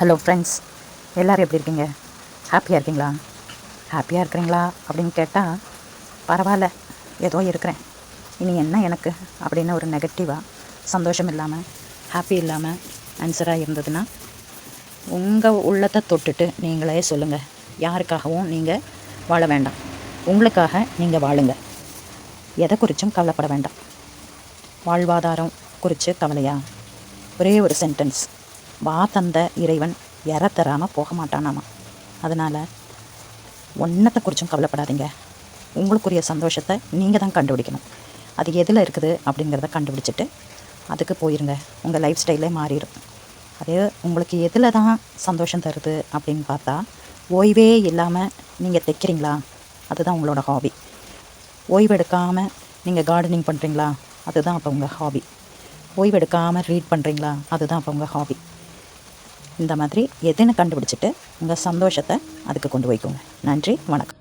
Hello friends எல்லோரும் எப்படி இருக்கீங்க? ஹாப்பியாக இருக்கீங்களா? ஹாப்பியாக இருக்கிறீங்களா? அப்படின்னு கேட்டால் பரவாயில்ல. ஏதோ இருக்கிறேன். இனி என்ன எனக்கு? அப்படின்னு ஒரு நெகட்டிவாக சந்தோஷம் இல்லாமல் ஹாப்பி இல்லாமல் ஆன்சராக இருந்ததுன்னா உங்கள் உள்ளத்தை தொட்டுட்டு நீங்களே சொல்லுங்கள் யாருக்காகவும் நீங்கள் வாழ வேண்டாம். உங்களுக்காக நீங்கள் வாழுங்க. எதை குறித்தும் கவலைப்பட வேண்டாம். வாழ்வாதாரம் குறித்து கவலையா? ஒரே ஒரு சென்டென்ஸ் வா தந்த இறைவன் எற தராமல் போக மாட்டானாமா. அதனால் ஒன்றத்தை குறித்தும் கவலைப்படாதீங்க. உங்களுக்குரிய சந்தோஷத்தை நீங்கள் தான் கண்டுபிடிக்கணும். அது எதில் இருக்குது அப்படிங்கிறத கண்டுபிடிச்சிட்டு அதுக்கு போயிருங்க. உங்கள் லைஃப் ஸ்டைலே மாறிடும் அதே உங்களுக்கு எதில் தான் சந்தோஷம் தருது அப்படின்னு பார்த்தா ஓய்வே இல்லாமல் நீங்கள் தைக்கிறீங்களா? அதுதான் உங்களோட ஹாபி ஓய்வெடுக்காமல் நீங்கள் கார்டனிங் பண்ணுறீங்களா அதுதான் அப்போ உங்கள் ஹாபி ஓய்வெடுக்காமல் ரீட் பண்ணுறீங்களா அதுதான் அப்போ உங்கள் ஹாபி இந்த மாதிரி எதுன்னு கண்டுபிடிச்சிட்டு உங்கள் சந்தோஷத்தை அதுக்கு கொண்டு போய்க்கோங்க. நன்றி வணக்கம்.